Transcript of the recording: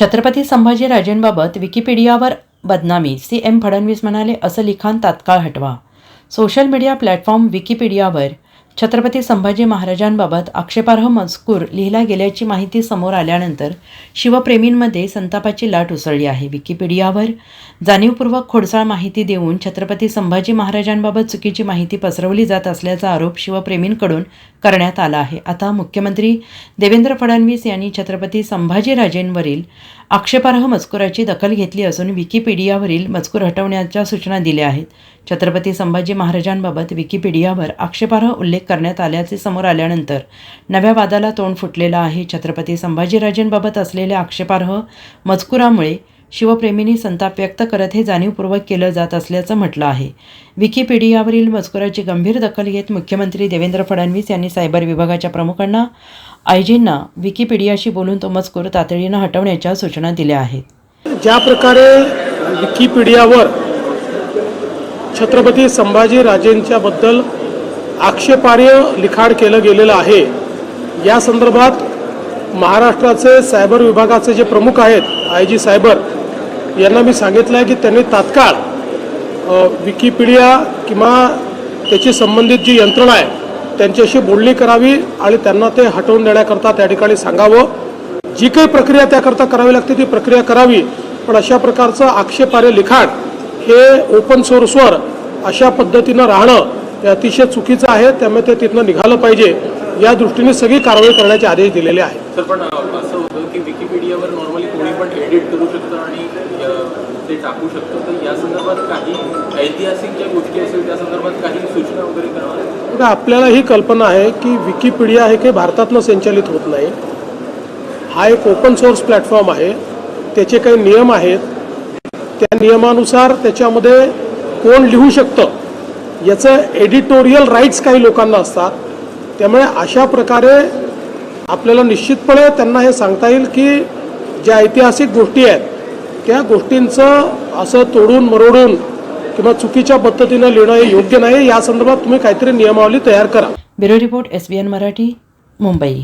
छत्रपती संभाजीराजेंबाबत विकिपीडियावर बदनामी. C M Fadnavis म्हणाले असं लिखाण तात्काळ हटवा. सोशल मीडिया प्लॅटफॉर्म विकिपीडियावर छत्रपती संभाजी महाराजांबाबत आक्षेपार्ह मजकूर लिहिला गेल्याची माहिती समोर आल्यानंतर शिवप्रेमींमध्ये संतापाची लाट उसळली आहे. विकिपीडियावर जाणीवपूर्वक खोडसाळ माहिती देऊन छत्रपती संभाजी महाराजांबाबत चुकीची माहिती पसरवली जात असल्याचा आरोप शिवप्रेमींकडून करण्यात आला आहे. आता मुख्यमंत्री देवेंद्र फडणवीस यांनी छत्रपती संभाजीराजेंवरील आक्षेपार्ह मजकुराची दखल घेतली असून विकिपीडियावरील मजकूर हटवण्याच्या सूचना दिल्या आहेत. छत्रपती संभाजी महाराजांबाबत विकिपीडियावर आक्षेपार्ह उल्लेख करण्यात आल्याचे समोर आल्यानंतर नव्या वादाला तोंड फुटलेलं आहे. छत्रपती संभाजीराजेंबाबत असलेल्या आक्षेपार्ह मजकुरामुळे शिवप्रेमींनी संताप व्यक्त करत हे जाणीवपूर्वक केलं जात असल्याचं म्हटलं आहे. विकिपीडियावरील मजकुराची गंभीर दखल घेत मुख्यमंत्री देवेंद्र फडणवीस यांनी सायबर विभागाच्या प्रमुखांना आयजींना विकिपीडियाशी बोलून तो मजकूर तातडीनं हटवण्याच्या सूचना दिल्या आहेत. ज्या प्रकारे विकिपीडियावर छत्रपती संभाजी राजेंच्याबद्दल आक्षेपार्ह लिखाण केलं गेलेलं आहे या संदर्भात महाराष्ट्राचे सायबर विभागाचे जे प्रमुख आहेत आय जी सायबर यांना मी सांगितलं आहे की त्यांनी तात्काळ विकिपीडिया किंवा त्याची संबंधित जी यंत्रणा आहे त्यांच्याशी बोलणी करावी आणि त्यांना ते हटवून देण्याकरता त्या ठिकाणी सांगावं. जी काही प्रक्रिया त्याकरता करावी लागते ती प्रक्रिया करावी पण अशा प्रकारचं आक्षेपार्ह लिखाण हे ओपन सोर्सवर अशा पद्धतीनं राहणं हे अतिशय चुकीचं आहे. त्यामुळे ते तिथनं निघालं पाहिजे. या दृष्टीने सगळी कारवाई करण्याचे आदेश दिलेले आहेत. आपण एडिट करू शकतो आणि ते टाकू शकतो. तर या संदर्भात काही ऐतिहासिक ज्या गोष्टी असेल त्या संदर्भात काही सूचना वगैरे करणार आपल्याला ही कल्पना आहे की विकिपीडिया हे काही भारतातनं संचालित होत नाही. हा एक ओपन सोर्स प्लॅटफॉर्म आहे. त्याचे काही नियम आहेत. त्या नियमानुसार त्याच्यामध्ये कोण लिहू शकतं याचं एडिटोरियल राईट्स काही लोकांना असतात. त्यामुळे अशा प्रकारे आपल्याला निश्चितपणे त्यांना हे सांगता येईल की ज्या ऐतिहासिक गोष्टी आहेत त्या गोष्टींचं असं तोडून मरोडून किंवा चुकीच्या पद्धतीनं लिहिणं हे योग्य नाही. या संदर्भात तुम्ही काहीतरी नियमावली तयार करा. Bureau report S B N Marathi Mumbai.